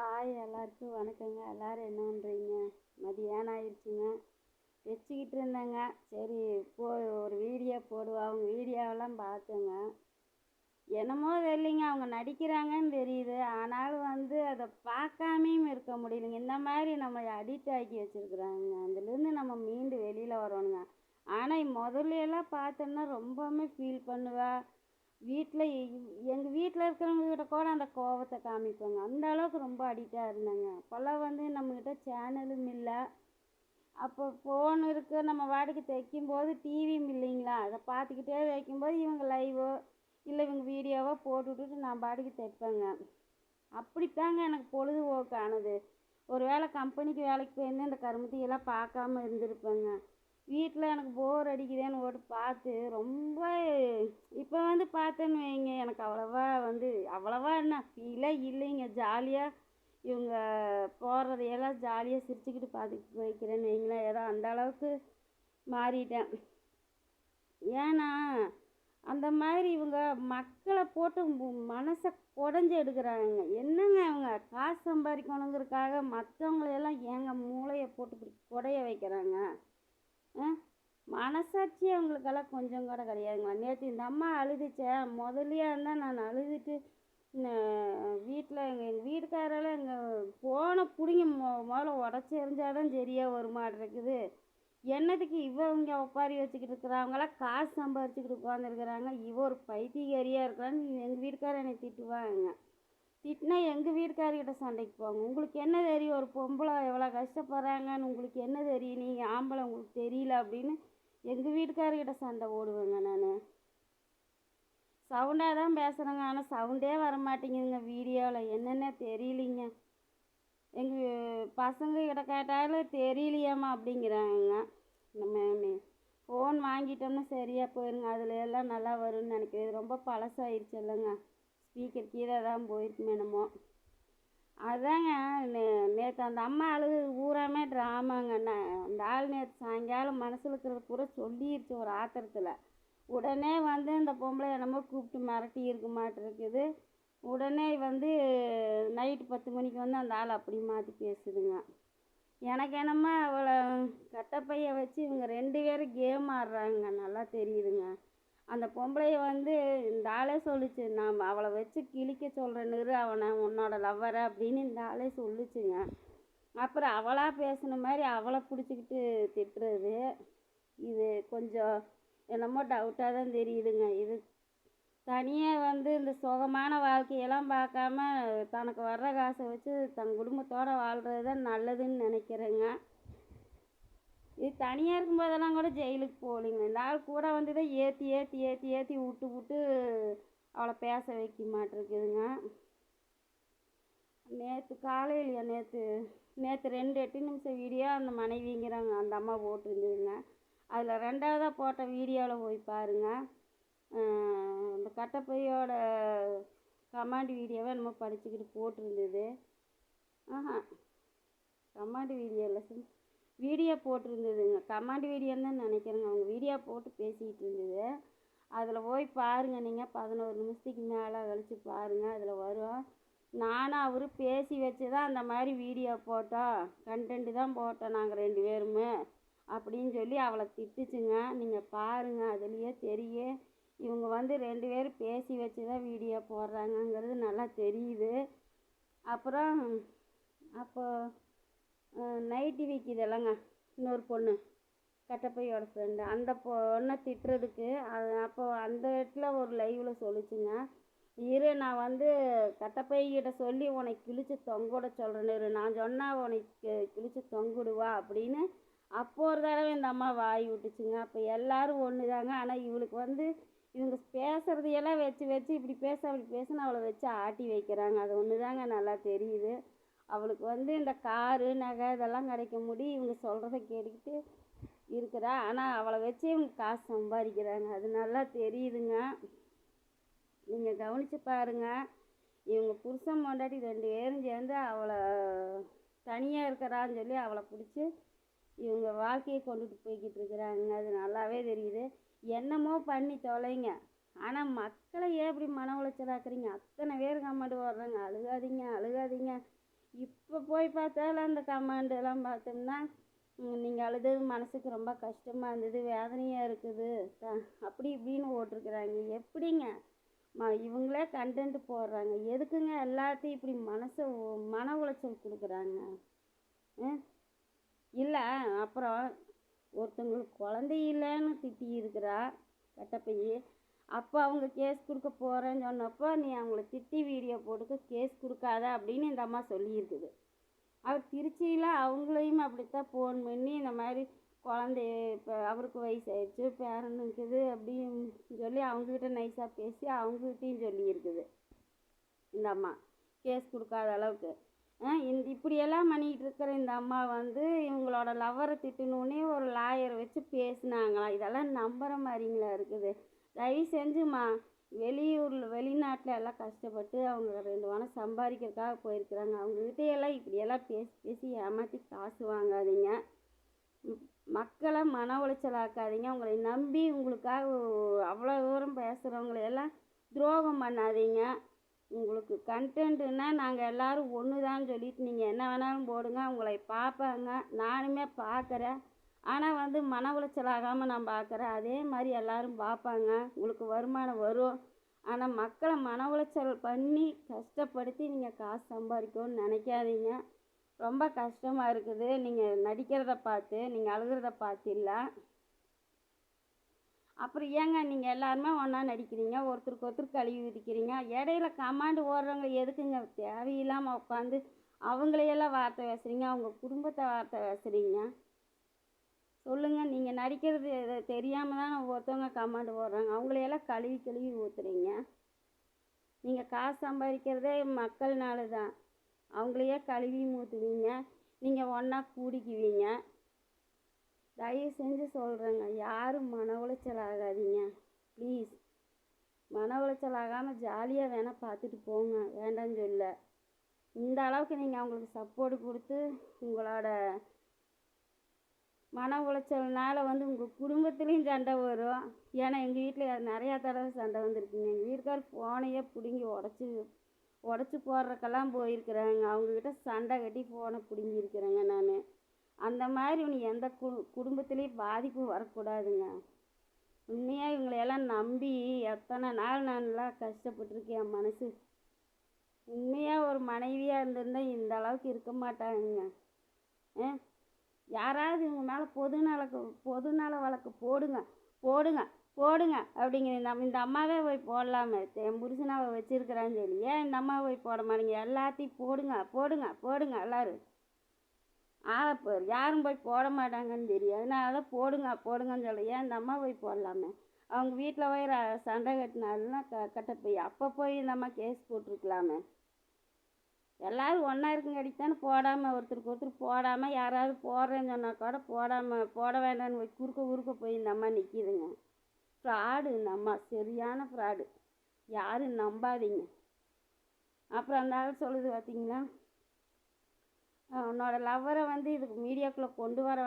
Hi எல்லாருக்கும் வணக்கங்க. எல்லோரும் என்ன பண்ணுறீங்க மதியானம் ஆயிடுச்சுங்க வச்சுக்கிட்டு இருந்தேங்க. சரி போ ஒரு வீடியோ போடுவோம் அவங்க வீடியோவெல்லாம் பார்த்தேங்க. என்னமோ தெரியலிங்க. அவங்க நடிக்கிறாங்கன்னு தெரியுது. ஆனாலும் வந்து அதை பார்க்காமையும் இருக்க முடியலைங்க. இந்த மாதிரி நம்ம அடிக்ட் ஆக்கி வச்சுருக்குறாங்க. அதுலேருந்து நம்ம மீண்டு வெளியில் வரணுங்க. ஆனால் முதல்ல எல்லாம் பார்த்தோன்னா ரொம்பவுமே ஃபீல் பண்ணுவா. வீட்டில் எங்கள் வீட்டில் இருக்கிறவங்கக்கிட்ட கூட அந்த கோபத்தை காமிப்பேங்க. அந்த அளவுக்கு ரொம்ப அடிக்டாக இருந்தேங்க. அப்போல்லாம் வந்து நம்மக்கிட்ட சேனலும் இல்லை. அப்போ ஃபோன் இருக்குது நம்ம வாடகை தைக்கும்போது டிவியும் இல்லைங்களா? அதை பார்த்துக்கிட்டே வைக்கும்போது இவங்க லைவோ இல்லை இவங்க வீடியோவோ போட்டு விட்டுட்டு நான் பாட்டுக்கு தைப்பேங்க. அப்படித்தாங்க எனக்கு பொழுதுபோக்கானது ஒரு வேளை கம்பெனிக்கு வேலைக்கு போயிருந்தேன் இந்த கருமத்தையெல்லாம் பார்க்காம இருந்திருப்பேங்க. வீட்டில் எனக்கு போர் அடிக்குதேன்னு ஓட்டு பார்த்து ரொம்ப இப்போ வந்து பார்த்தேன்னு வைங்க எனக்கு அவ்வளோவா வந்து அவ்வளோவா என்ன ஃபீலே இல்லைங்க. ஜாலியாக இவங்க போடுறதையெல்லாம் ஜாலியாக சிரிச்சுக்கிட்டு பார்த்துட்டு போய்க்கிறேன்னு வைங்களேன். ஏதோ அந்த அளவுக்கு மாறிட்டேன். ஏன்னா அந்த மாதிரி இவங்க மக்களை போட்டு மனசை குடஞ்சி எடுக்கிறாங்க. என்னங்க அவங்க காசு சம்பாதிக்கணுங்கிறதுக்காக மற்றவங்களையெல்லாம் ஏங்க மூளையை போட்டு இப்படி குடைய வைக்கிறாங்க? மனசாட்சி அவங்களுக்கெல்லாம் கொஞ்சம் கூட கிடையாதுங்க. நேற்று இந்த அம்மா அழுதுச்சே. முதல்லையா இருந்தால் நான் அழுதுட்டு வீட்டில் எங்கள் எங்கள் வீட்டுக்காரெல்லாம் எங்கள் ஃபோனை பிடிங்கி மொ முதல்ல உடச்சி எறிஞ்சால் தான் சரியாக வருமாட்டிருக்குது. என்னத்துக்கு இவங்க ஒப்பாரி வச்சுக்கிட்டு இருக்கிறவங்களாம் காசு சம்பாரிச்சுக்கிட்டு உட்காந்துருக்குறாங்க இவ ஒரு பைத்தியக்காரியாக இருக்கிறான்னு எங்கள் வீட்டுக்காரர் என்னை திட்டுவாங்க திட்டினா எங்கள் வீட்டுக்காரிக்கிட்ட சண்டைக்கு போங்க உங்களுக்கு என்ன தெரியும்? ஒரு பொம்பளை எவ்வளோ கஷ்டப்படுறாங்கன்னு உங்களுக்கு என்ன தெரியும்? நீங்கள் ஆம்பளை உங்களுக்கு தெரியல அப்படின்னு எங்கள் வீட்டுக்காரிக்கிட்ட சண்டை ஓடுவேங்க நான். சவுண்டாக தான் பேசுகிறேங்க ஆனால் சவுண்டே வர மாட்டேங்குதுங்க வீடியோவில் என்னென்ன தெரியலிங்க. எங்கள் பசங்க கிட்ட கேட்டாலும் தெரியலையாம்மா அப்படிங்கிறாங்க. நம்ம ஃபோன் வாங்கிட்டோம்னா சரியாக போயிருங்க. அதில் எல்லாம் நல்லா வரும்னு நினைக்கிறேன். ரொம்ப பழசாயிருச்சு இல்லைங்க. ஸ்பீக்கர் கீழே தான் போயிருக்குமே என்னமோ. அதாங்க நே நேற்று அந்த அம்மா அழுது ஊராமே ட்ராமாங்க அந்த ஆள் நேற்று சாயங்காலம் மனசில் இருக்கிறத பூரா சொல்லிருச்சு ஒரு ஆத்திரத்தில். உடனே வந்து இந்த பொம்பளை என்னமோ கூப்பிட்டு மிரட்டி இருக்க மாட்டிருக்குது உடனே வந்து நைட்டு பத்து மணிக்கு வந்து அந்த ஆள் அப்படி மாற்றி பேசுதுங்க. எனக்கு என்னமோ அவளை கட்டப்பைய வச்சு இவங்க ரெண்டு பேரும் கேம் ஆடுறாங்க. நல்லா தெரியுதுங்க. அந்த பொம்பளைய வந்து ஆளே சொல்லுச்சு. நான் அவளை வச்சு கிழிக்க சொல்கிறேன்னு அவனை உன்னோட லவ்வரை அப்படின்னு இந்த ஆளே சொல்லுச்சுங்க. அப்புறம் அவளாக பேசின மாதிரி அவளை பிடிச்சிக்கிட்டு திட்டுறது. இது கொஞ்சம் என்னமோ டவுட்டாக தான் தெரியுதுங்க. இது தனியாக வந்து இந்த சுகமான வாழ்க்கையெல்லாம் பார்க்காம தனக்கு வர்ற காசை வச்சு தன் குடும்பத்தோடு வாழ்கிறது தான் நல்லதுன்னு நினைக்கிறேங்க. இது தனியாக இருக்கும் போதெல்லாம் கூட ஜெயிலுக்கு போகலிங்க இந்த ஆள் கூட வந்து தான் ஏற்றி ஏற்றி ஏற்றி ஏற்றி விட்டு விட்டு அவளை பேச வைக்க மாட்டிருக்குதுங்க. நேற்று காலையிலையா? நேற்று நேற்று ரெண்டு எட்டு நிமிஷம் வீடியோ அந்த மனைவிங்கிறாங்க அந்த அம்மா போட்டிருந்ததுங்க. அதில் ரெண்டாவதாக போட்ட வீடியோவில் போய் பாருங்கள் இந்த கட்டப்பையோட கமாண்ட் வீடியோவை நம்ம படிச்சுக்கிட்டு போட்டிருந்தது. ஆஹா கமாண்ட் வீடியோ இல்லை வீடியோ போட்டிருந்ததுங்க. கமாண்ட் வீடியோன்னு தான் நினைக்கிறேங்க. அவங்க வீடியோ போட்டு பேசிக்கிட்டு இருந்தது. அதில் போய் பாருங்கள் நீங்கள் பதினோரு நிமிஷத்துக்கு மேலே கழித்து பாருங்கள் அதில் வரும். நானும் அவரு பேசி வச்சு தான் அந்த மாதிரி வீடியோ போட்டோம். கண்டென்ட்டு தான் போட்டோம் நாங்கள் ரெண்டு பேருமே. அப்படின்னு சொல்லி அவளை திட்டுச்சுங்க. நீங்கள் பாருங்கள் அதுலேயே தெரியும் இவங்க வந்து ரெண்டு பேரும் பேசி வச்சு தான் வீடியோ போடுறாங்கங்கிறது நல்லா தெரியுது. அப்புறம் அப்போது நைட்டி விற்கிது இல்லைங்க இன்னொரு பொண்ணு. கட்டப்பையோட ஃப்ரெண்டு அந்த பொண்ணை திட்டுறதுக்கு அது அப்போது அந்த இடத்துல ஒரு லைவில் சொல்லிச்சுங்க. இரு நான் வந்து கட்டப்பைக்கிட்ட சொல்லி உனக்கு கிழிச்சு தொங்கோட சொல்கிறேன் இரு. நான் சொன்னால் உனக்கு கிழிச்சு தொங்குடுவா அப்படின்னு அப்போ ஒரு தடவை இந்த அம்மா வாய் விட்டுச்சுங்க. அப்போ எல்லோரும் ஒன்று தாங்க ஆனால் இவளுக்கு வந்து இவங்க பேசுகிறதையெல்லாம் வச்சு வச்சு இப்படி பேச அப்படி பேசுன்னு அவளை வச்சு ஆட்டி வைக்கிறாங்க. அது ஒன்று தாங்க நல்லா தெரியுது. அவளுக்கு வந்து இந்த காரு நகை இதெல்லாம் கிடைக்க முடி இவங்க சொல்கிறத கேட்டுக்கிட்டு இருக்கிறா. ஆனால் அவளை வச்சு இவங்க காசு சம்பாதிக்கிறாங்க. அது நல்லா தெரியுதுங்க. நீங்கள் கவனித்து பாருங்கள் இவங்க புருஷன் பொண்டாட்டி ரெண்டு பேரும் சேர்ந்து அவளை தனியாக இருக்கிறான்னு சொல்லி அவளை பிடிச்சி இவங்க வாழ்க்கையை கொண்டுட்டு போய்கிட்டு இருக்கிறாங்க. அது நல்லாவே தெரியுது. என்னமோ பண்ணி தொலைங்க. ஆனால் மக்களை ஏன் இப்படி மன உளைச்சலாக்குறீங்க? அத்தனை பேர் கமெண்ட் வர்றாங்க அழுகாதீங்க அழுகாதீங்க. இப்போ போய் பார்த்தாலும் அந்த கமெண்ட் எல்லாம் பார்த்தோம்னா நீங்கள் அழுதது மனசுக்கு ரொம்ப கஷ்டமாக இருந்தது வேதனையாக இருக்குது. த- அப்படி இப்படின்னு ஓட்டிருக்குறாங்க. எப்படிங்க? ம இவங்களே கண்டென்ட் போடுறாங்க. எதுக்குங்க எல்லாத்தையும் இப்படி மனசை மன உளைச்சல் கொடுக்குறாங்க? இல்லை அப்புறம் ஒருத்தவங்களுக்கு குழந்தை இல்லைன்னு திட்டி இருக்கிறா கட்டப்பையே அப்போ அவங்க கேஸ் கொடுக்க போகிறேன்னு சொன்னப்போ நீ அவங்கள திட்டி வீடியோ போட்டுக்க கேஸ் கொடுக்காத அப்படின்னு இந்த அம்மா சொல்லியிருக்குது. அவர் திருச்சியில் அவங்களையும் அப்படித்தான் ஃபோன் பண்ணி இந்த மாதிரி குழந்தைய இப்போ அவருக்கு வயசாயிடுச்சு பேரன் இருக்குது அப்படின்னு சொல்லி அவங்கக்கிட்ட நைஸாக பேசி அவங்ககிட்டையும் சொல்லியிருக்குது இந்த அம்மா. கேஸ் கொடுக்காத அளவுக்கு. ஆ இந்த இப்படியெல்லாம் பண்ணிகிட்டு இருக்கிற இந்த அம்மா வந்து இவங்களோட லவ்வரை திட்டணுன்னே ஒரு லாயர் வச்சு பேசினாங்களாம். இதெல்லாம் நம்புகிற மாதிரிங்களா இருக்குது. தயவு செஞ்சுமா வெளியூரில் வெளிநாட்டில் எல்லாம் கஷ்டப்பட்டு அவங்க ரெண்டு வாரம் சம்பாதிக்கிறதுக்காக போயிருக்கிறாங்க. அவங்ககிட்ட எல்லாம் இப்படியெல்லாம் பேசி பேசி ஏமாற்றி காசு வாங்காதீங்க. மக்களை மன உளைச்சலாக்காதீங்க. உங்களை நம்பி உங்களுக்காக அவ்வளோ தூரம் பேசுகிறவங்களையெல்லாம் துரோகம் பண்ணாதீங்க. உங்களுக்கு கண்டென்ட்டுன்னா நாங்கள் எல்லாரும் ஒன்று தான் சொல்லிட்டு நீங்கள் என்ன வேணாலும் போடுங்க. உங்களை பார்ப்பாங்க. நானுமே பார்க்குறேன். ஆனால் வந்து மன உளைச்சல் ஆகாமல் நான் பார்க்குறேன் அதே மாதிரி எல்லோரும் பார்ப்பாங்க உங்களுக்கு வருமானம் வரும். ஆனால் மக்களை மன உளைச்சல் பண்ணி கஷ்டப்படுத்தி நீங்கள் காசு சம்பாதிக்கணும்னு நினைக்காதீங்க. ரொம்ப கஷ்டமாக இருக்குது. நீங்கள் நடிக்கிறத பார்த்து நீங்கள் அழுகிறத பார்த்து இல்லை அப்புறம் ஏங்க நீங்கள் எல்லாருமே ஒன்றா நடிக்கிறீங்க? ஒருத்தருக்கு ஒருத்தர் கழுவி விதிக்கிறீங்க இடையில கமாண்டு ஓடுறவங்க எதுக்குங்க? தேவையில்லாமல் உட்காந்து அவங்களையெல்லாம் வார்த்தை பேசுகிறீங்க அவங்க குடும்பத்தை வார்த்தை பேசுகிறீங்க சொல்லுங்கள் நீங்கள் நடிக்கிறது தெரியாமல் தான் ஒருத்தவங்க கமாண்டு போடுறாங்க. அவங்களையெல்லாம் கழுவி கழுவி ஊற்றுறீங்க நீங்கள் காசு சம்பாதிக்கிறதே மக்கள்னால தான். அவங்களையே கழுவி ஊற்றுவீங்க நீங்கள் ஒன்றா கூடிக்குவீங்க. தயவு செஞ்சு சொல்கிறேங்க யாரும் மன உளைச்சல் ஆகாதீங்க. ப்ளீஸ் மன உளைச்சல் ஆகாமல் ஜாலியாக வேணால் பார்த்துட்டு போங்க. வேண்டாம்னு சொல்ல. இந்த அளவுக்கு நீங்கள் அவங்களுக்கு சப்போர்ட் கொடுத்து உங்களோட மன உளைச்சல்னால வந்து உங்கள் குடும்பத்துலேயும் சண்டை வரும். ஏன்னா எங்கள் வீட்டில் நிறையா தடவை சண்டை வந்திருக்குங்க. எங்கள் வீட்டுக்கார் ஃபோனையே பிடுங்கி உடச்சி உடச்சி போடுறக்கெல்லாம் போயிருக்கிறாங்க. அவங்கக்கிட்ட சண்டை கட்டி ஃபோனை பிடுங்கியிருக்கிறேங்க நான். அந்த மாதிரி இவனு எந்த கு குடும்பத்துலேயும் பாதிப்பு வரக்கூடாதுங்க. உண்மையாக இவங்களையெல்லாம் நம்பி எத்தனை நாள் நான்லாம் கஷ்டப்பட்டிருக்கேன் என் மனசு. உண்மையாக ஒரு மனைவியாக இருந்திருந்தா இந்த அளவுக்கு இருக்க மாட்டாங்க ஆ? யாராவது இவங்க மேலே பொது நலக்கு பொது நல வழக்கு போடுங்க போடுங்க போடுங்க அப்படிங்கிற இந்த இந்த அம்மாவே போய் போடலாமே. என் புருஷனாவை வச்சுருக்கிறான்னு சொல்லி. ஏன் இந்த அம்மா போய் போட மாட்டீங்க? எல்லாத்தையும் போடுங்க போடுங்க போடுங்க எல்லாரும். ஆளை போ யாரும் போய் போட மாட்டாங்கன்னு தெரியும் அதனால தான் போடுங்க போடுங்கன்னு சொல்ல. ஏன் இந்த அம்மா போய் போடலாமே? அவங்க வீட்டில் போய் சண்டை கட்டினாலும் க கட்ட போய் அப்போ போய் இந்த அம்மா கேஸ் போட்டிருக்கலாமே? எல்லோரும் ஒன்றா இருக்குங்காட்டி போடாமல் ஒருத்தருக்கு ஒருத்தர் போடாமல் யாராவது போடுறேன்னு சொன்னால் கூட போடாமல் போட வேண்டாம்னு போய் குறுக்க குறுக்க போய் இந்த அம்மா நிற்கிதுங்க ஃப்ராடு இந்த அம்மா சரியான ஃப்ராடு யாரும் நம்பாதீங்க. அப்புறம் அந்த ஆள் சொல்லுது பார்த்தீங்களா உன்னோட லவ்வரை வந்து இதுக்கு மீடியாக்குள்ளே கொண்டு வர